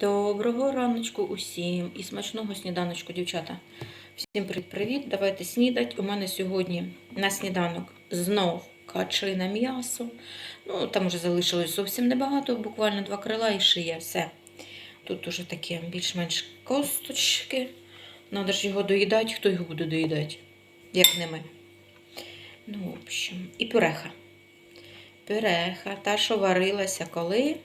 Доброго раночку усім і смачного сніданочку, дівчата. Всім привіт-привіт. Давайте снідать. У мене сьогодні на сніданок знов качине м'ясо. Ну, там вже залишилось зовсім небагато, буквально два крила і шия. Все. Тут уже такі більш-менш косточки. Надо ж його доїдати. Хто його буде доїдати? Як не ми. Ну, в общем, і пюреха. Пюреха, та, що варилася коли.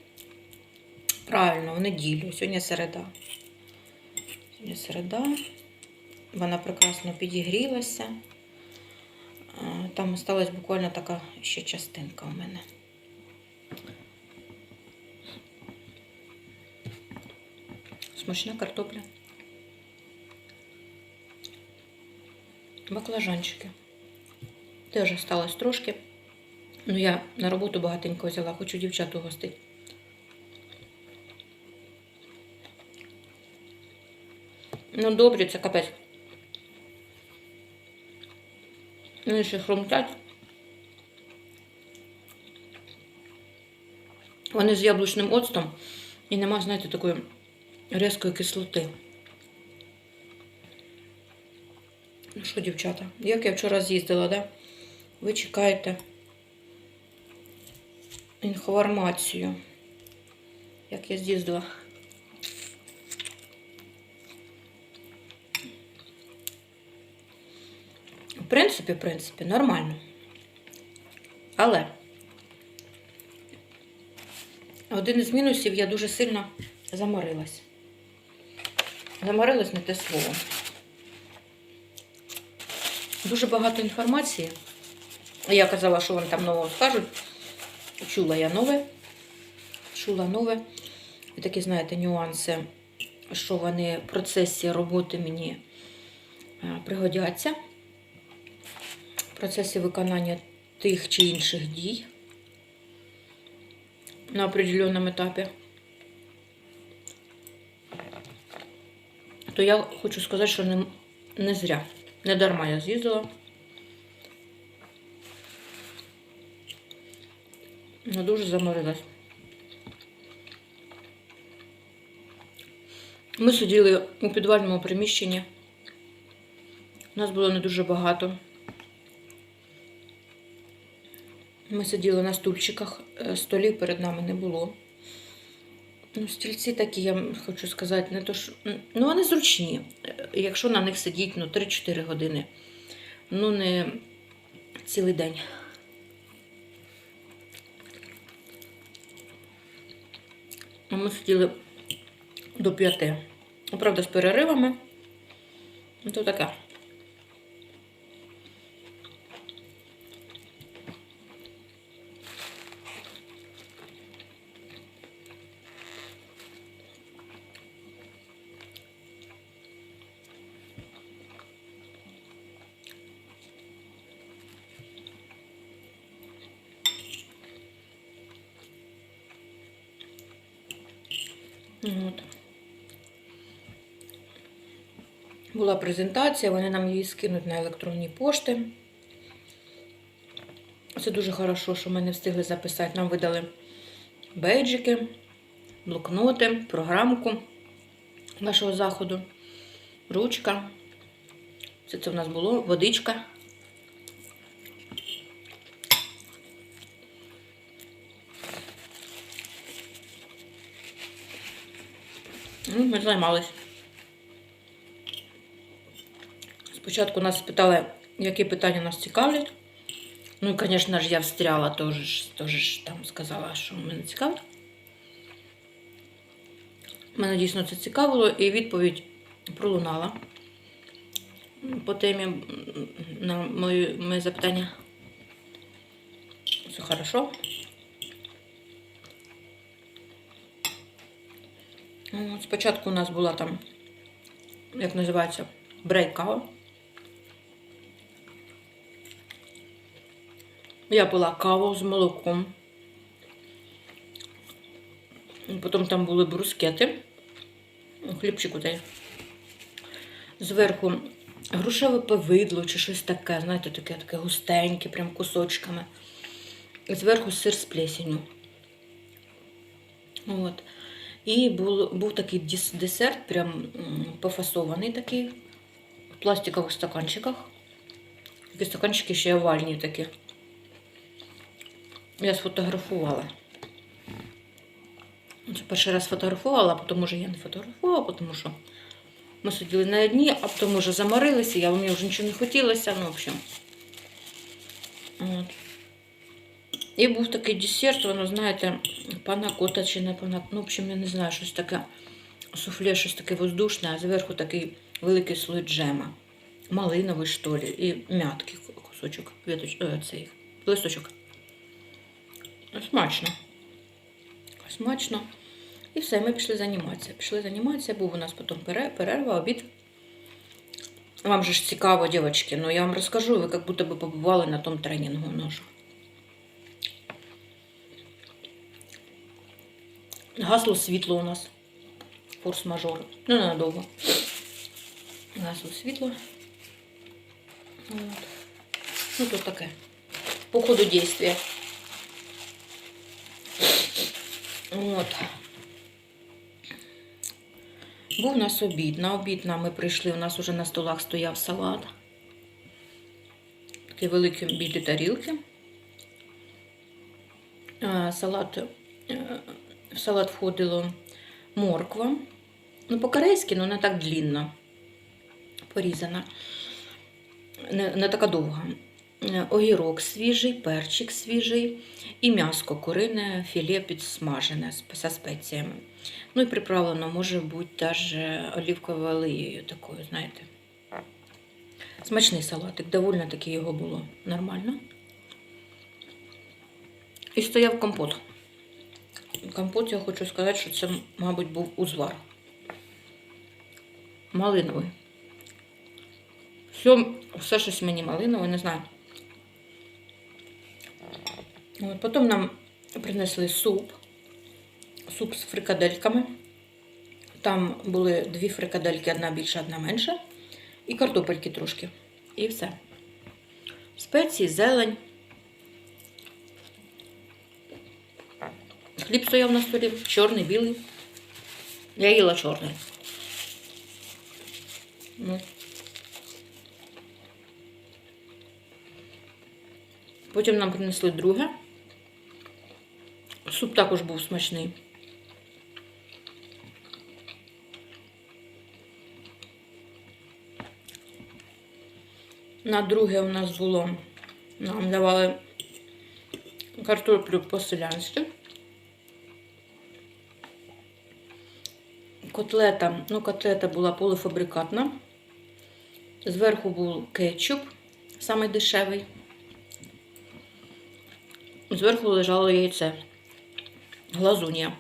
Правильно, в неділю. Сьогодні середа. Сьогодні середа. Вона прекрасно підігрілася. Там осталась буквально така ще частинка у мене. Смачна картопля. Баклажанчики. Теж осталось трошки. Ну, я на роботу багатенько взяла, хочу дівчат угостити. Ну, добрі, це капець. Вони ще хрумтять. Вони з яблучним оцтом і нема, знаєте, такої різкої кислоти. Ну що, дівчата, як я вчора з'їздила, да? Ви чекаєте інформацію. Як я з'їздила. В принципі, в принципі, нормально. Але один із мінусів я дуже сильно заморилась. Заморилась не те слово. Дуже багато інформації. Я казала, що вони там нового скажуть. Чула я нове. Чула нове. І такі, знаєте, нюанси, що вони в процесі роботи мені е, пригодяться процесі виконання тих чи інших дій на определеному етапі, то я хочу сказати, що не, не зря, не дарма я з'їздила. Ну, дуже заморилась. Ми сиділи у підвальному приміщенні. Нас було не дуже багато. Ми сиділи на стульчиках, е, столів перед нами не було. Ну, стільці такі, я хочу сказати, не то що. Ну, вони зручні. Е, Якщо на них сидіть ну, 3-4 години. Ну, не цілий день. А ми сиділи до п'яти. Ну, Правда, з переривами. Ну, то таке. От. Була презентація, вони нам її скинуть на електронні пошти. Це дуже хорошо, що ми не встигли записати. Нам видали бейджики, блокноти, програмку нашого заходу, ручка. Все це в нас було, водичка. Ну, Ми займалися. Спочатку нас спитали, які питання нас цікавлять. Ну і, звісно ж, я встряла, теж, теж там сказала, що мене цікавить. Мене дійсно це цікавило, і відповідь пролунала по темі на моє запитання. Все хорошо. Ну, Спочатку у нас була там, як називається, брейкава. Я пила каву з молоком. Потім там були брускети. Хлібчик отай. Зверху грушеве повидло чи щось таке, знаєте, таке, таке густеньке, прям кусочками. Зверху сир з плесенью. От. І був, був такий десерт, прям пофасований такий, в пластикових стаканчиках. Такі стаканчики ще овальні такі. Я сфотографувала. Це перший раз фотографувала, а потім уже я не фотографувала, тому що ми сиділи на одні, а потім вже заморилися, я мені вже нічого не хотілося, ну, в общем. От. І був такий десерт, воно, знаєте, панакота чи не панакота, ну, в общем, я не знаю, щось таке суфле, щось таке воздушне, а зверху такий великий слой джема. Малиновий, що ли, і м'ятки кусочок, віточ, е, цей, листочок. Смачно. Смачно. І все, ми пішли займатися. Пішли займатися, був у нас потім перерва, обід. Вам же ж цікаво, дівчатки, ну я вам розкажу, ви як будто би побували на тому тренінгу нашу. Гасло світло у нас. Форс-мажор. Ну, ненадовго. Гасло світло. От. Ну, тут таке. По ходу действия. От. Був у нас обід. На обід ми прийшли, у нас вже на столах стояв салат. Такі великі білі тарілки. Салат, е, в салат входило морква. Ну, по-корейськи, але не так длінно. Порізана. Не, не така довга. Е, Огірок свіжий, перчик свіжий і м'яско курине, філе підсмажене зі спеціями. Ну і приправлено може бути теж олівковою олією такою, знаєте. Смачний салатик, довольно таки його було нормально. І стояв компот. Компот, я хочу сказати, що це, мабуть, був узвар. Малиновий. Все, все щось мені малинове, не знаю. От, потім нам принесли суп. Суп з фрикадельками. Там були дві фрикадельки, одна більша, одна менша. І картопельки трошки. І все. Спеції, зелень. Хліб стояв на столі, чорний, білий. Я їла чорний. Ну. Потім нам принесли друге. Суп також був смачний. На друге у нас було, нам давали картоплю по-селянськи. Котлета, ну, котлета була полуфабрикатна. Зверху був кетчуп, самий дешевий. Зверху лежало яйце. Глазунья.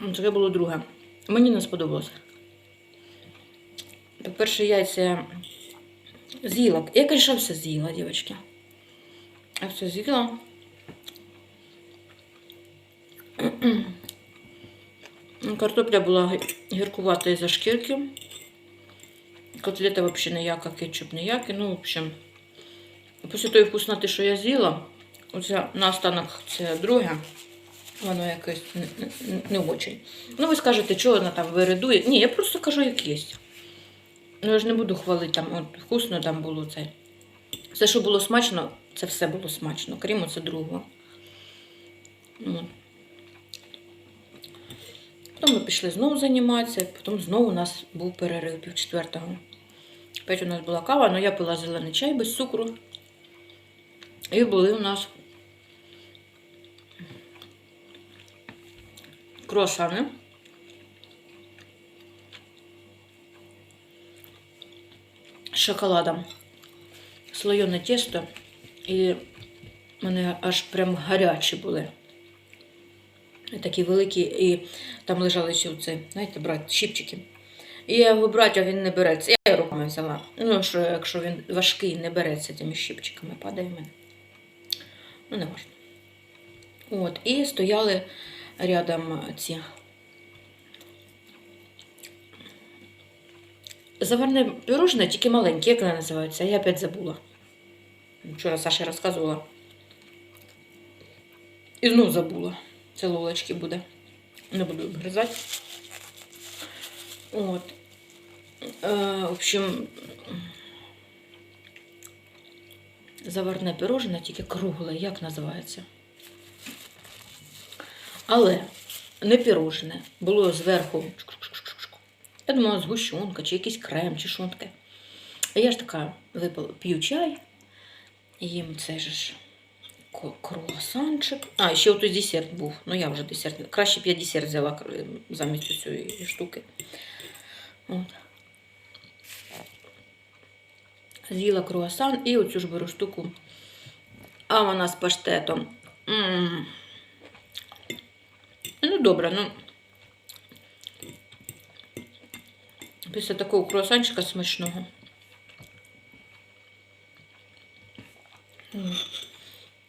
Ну, Таке було друге. Мені не сподобалося. По-перше, яйця з'їла. Я, звісно, все з'їла, дівчатки. Я все з'їла. Картопля була гіркувата із-за шкірки. Котлета взагалі ніяка, кетчуп ніякий. Ну, в общем, після тої вкусноти, що я з'їла, оце наостанок це друге, воно якесь не, не, не очень. Ну, ви скажете, чого вона там виридує. Ні, я просто кажу, як є. Ну, я ж не буду хвалити там, от вкусно там було це. Все, що було смачно, це все було смачно, крім оце другого. От. Потім ми пішли знову займатися, потім знову у нас був перерив пів четвертого. Опять у нас була кава, але я пила зелений чай без цукру. І були у нас круасани. З шоколадом. Слоєне тісто. І вони аж прям гарячі були. Такі великі, і там лежали ще оце, знаєте, брат, щипчики. І я його брати, а він не береться. Я його руками взяла. Ну, що якщо він важкий, не береться тими щипчиками, падає в мене. Ну, не важно. От, і стояли рядом ці. Заварне пирожне, тільки маленьке, як воно називається, я опять забула. Вчора Саша розказувала. І знов забула. Це буде. Не буду обгризати. От. Е, в общем, заварне пирожне, тільки кругле, як називається? Але не пирожне. Було зверху. Я думала, згущенка, чи якийсь крем, чи що. А я ж така випила, п'ю чай, їм це ж круасанчик. А, ще ото десерт був. Ну я вже десерт. Краще б я десерт взяла кр- замість цієї штуки. От. З'їла круасан і оцю ж беру штуку. А вона з паштетом. м Ну, добре, ну. Після такого круасанчика смачного. М.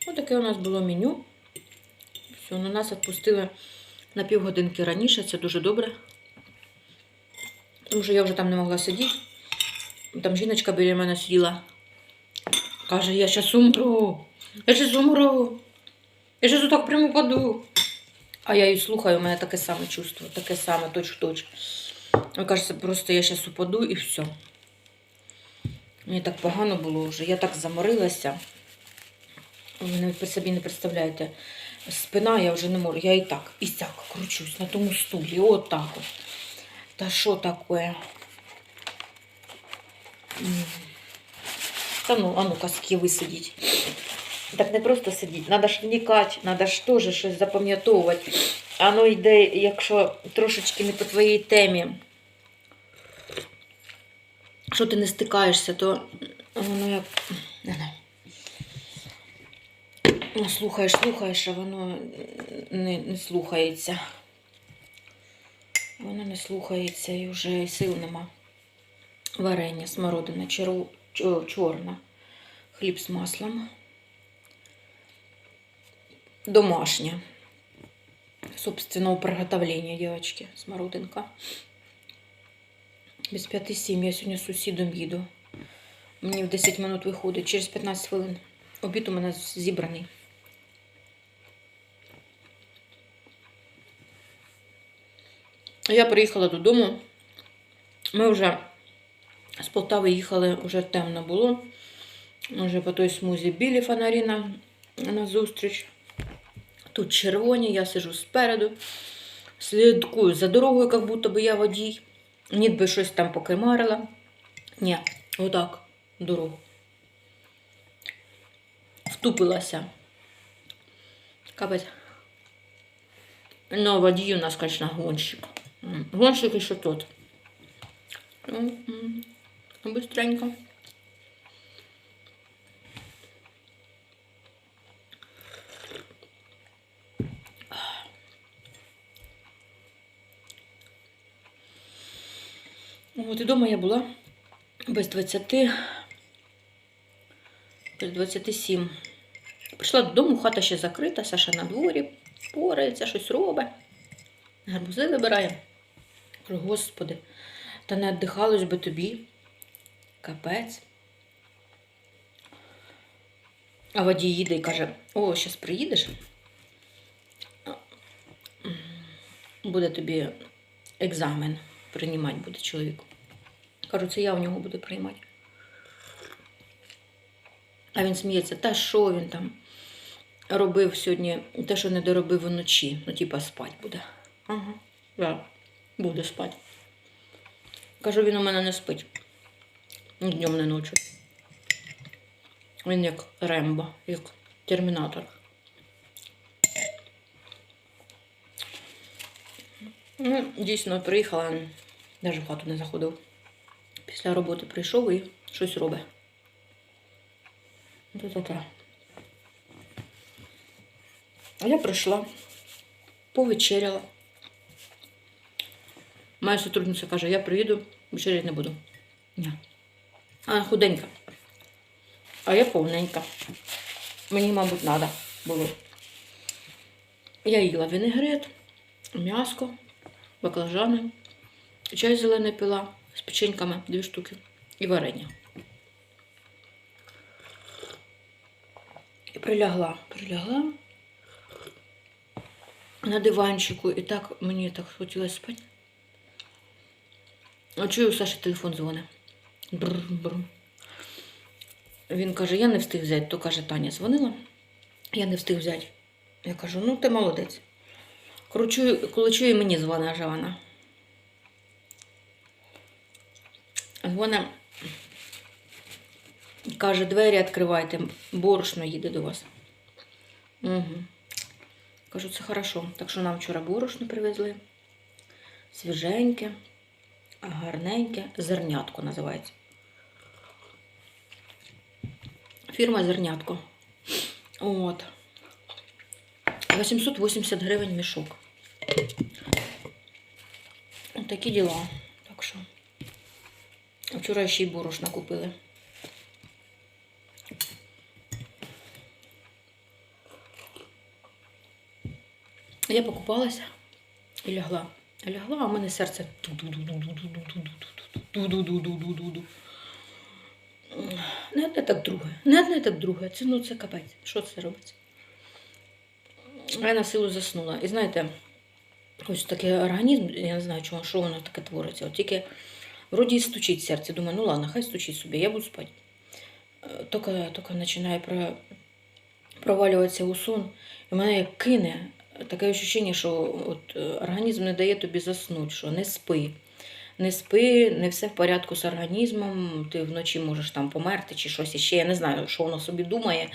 Отаке у нас було меню. Все, на нас відпустили на півгодинки раніше, це дуже добре. Тому що я вже там не могла сидіти. Там жіночка біля мене сиділа. Каже, я щас умру. Я щас умру. Я щас отак прямо паду. А я її слухаю, у мене таке саме чувство, таке саме, точ в точ. Мені кажеться, просто я зараз упаду і все. Мені так погано було вже. Я так заморилася. Ви навіть собі не представляєте. Спина я вже не можу. Я і так, і сяк кручусь на тому стулі. От так от. Та що таке? Та ну, а ну-ка, скільки висидіть. Так не просто сидіть, треба ж вникати, треба ж теж щось запам'ятовувати. А ну йде, якщо трошечки не по твоїй темі, що ти не стикаєшся, то воно як. Не знаю. Ну, слухаєш, слухаєш, а воно не, не слухається. Воно не слухається і вже сил нема. Варення, смородина, черу, чорна, хліб з маслом. Домашня. Собственного приготовления, девочки, смородинка. Без п'яти сім я сьогодні з сусідом їду. Мені в 10 минут виходить, через 15 хвилин. Обід у мене зібраний. Я приїхала додому. Ми вже з Полтави їхали, вже темно було. Вже по той смузі білі фонарі на, на зустріч. Тут червоні, я сижу спереду, слідкую за дорогою, як будто би я водій. Ніби щось там покимарила. Ні, отак, дорогу. Втупилася. Капець. Ну, водій у нас, конечно, гонщик. М, Гонщик еще тот. Ну, быстренько. От і дома я була без 20, без 27. Прийшла додому, хата ще закрита, Саша на дворі, порається, щось робить. Гарбузи вибирає. Господи, та не віддихалось би тобі. Капець. А водій їде і каже: о, зараз приїдеш. Буде тобі екзамен приймати буде чоловік. Кажу, це я у нього буду приймати. А він сміється, та що він там робив сьогодні, те, що не доробив вночі. Ну, типа, спать буде. Ага, да, буде спати. Кажу, він у мене не спить. Ні Днем, не ночі. Він як Рембо, як термінатор. Ну, дійсно, приїхала, навіть в хату не заходив. Після роботи прийшов і щось робить. Та-та-та. А я прийшла, повечеряла. Моя сотрудниця каже, я приїду, вечеряти не буду. Ні. А худенька. А я повненька. Мені, мабуть, треба було. Я їла вінегрет, м'яско, баклажани, чай зелений пила з печеньками, дві штуки і варення. І прилягла, прилягла. на диванчику, і так мені так хотілося спати. Чую, у Саші телефон дзвонить. Він каже, я не встиг взяти, то каже, Таня дзвонила. Я не встиг взяти. Я кажу, ну ти молодець. Коли чую, коли чую, мені дзвонить Жана. Вона каже, двері відкривайте, борошно їде до вас. Угу. Кажу, це хорошо. Так що нам вчора борошно привезли. Свіженьке, гарненьке, зернятко називається. Фірма Зернятко. От. 880 гривень мішок. От такі діла. Так що. Вчора ще й борошна купили. Я покупалася і лягла лягла, а в мене серце. Не одне так друге. Не одне так друге. Це ну це капець. Що це робиться? Я на силу заснула. І знаєте, ось такий організм, я не знаю, чому, що воно таке твориться. От тільки вроді і стучить серце. Думаю, ну ладно, хай стучить собі, я буду спати. Е, тільки починає про... провалюватися у сон, і мене як кине таке відчуття, що от, е, організм не дає тобі заснути, що не спи. Не спи, не все в порядку з організмом, ти вночі можеш там померти чи щось іще. Я не знаю, що воно собі думає.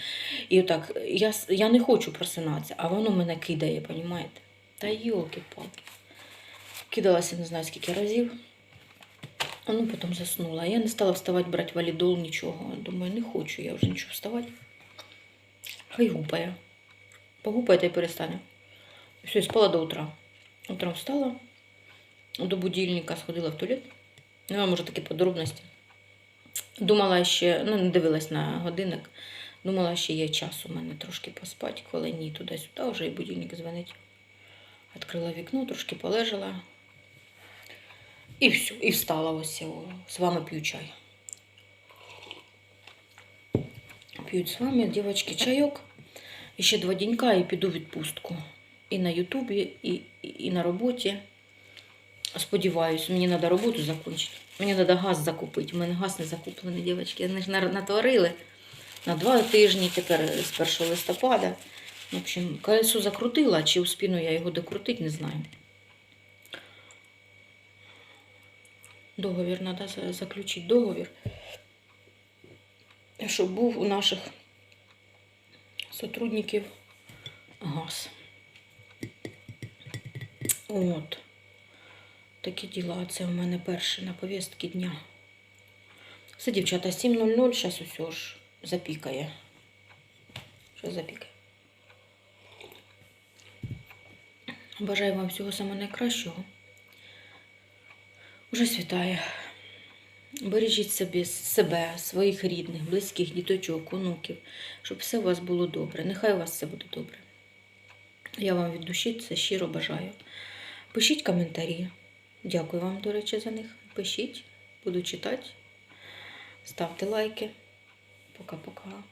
І отак, я, я не хочу просинатися, а воно мене кидає, розумієте? Та йолки-палки. Кидалася не знаю скільки разів. А ну потім заснула. Я не стала вставати, брати валідол, нічого. Думаю, не хочу я вже нічого вставати. Хай гупає. Погупає та й перестане. Все, спала до утра. Утром встала, до будильника сходила в туалет. Ну, а може такі подробності. Думала ще, ну, не дивилась на годинник. Думала, ще є час у мене трошки поспати, коли ні, туди-сюди, вже і будильник дзвонить. Відкрила вікно, трошки полежала. І все, і встала ось з вами п'ю чай. П'ють з вами, дівчатки, чайок. І ще два денька і піду в відпустку. І на Ютубі, і, і, на роботі. Сподіваюсь, мені треба роботу закінчити. Мені треба газ закупити. У мене газ не закуплений, дівчатки. Вони ж натворили на два тижні, тепер з 1 листопада. В общем, колесо закрутила, чи успіну я його докрутити, не знаю. Договір треба заключити. Договір. Щоб був у наших сотрудників газ. От. Такі діла. Це в мене перше на повістки дня. Все, дівчата, 7.00, зараз усе ж запікає. Що запікає? Бажаю вам всього самого найкращого. Уже світає. Бережіть собі себе, своїх рідних, близьких, діточок, онуків, щоб все у вас було добре. Нехай у вас все буде добре. Я вам від душі це щиро бажаю. Пишіть коментарі. Дякую вам, до речі, за них. Пишіть, буду читати. Ставте лайки. Пока-пока.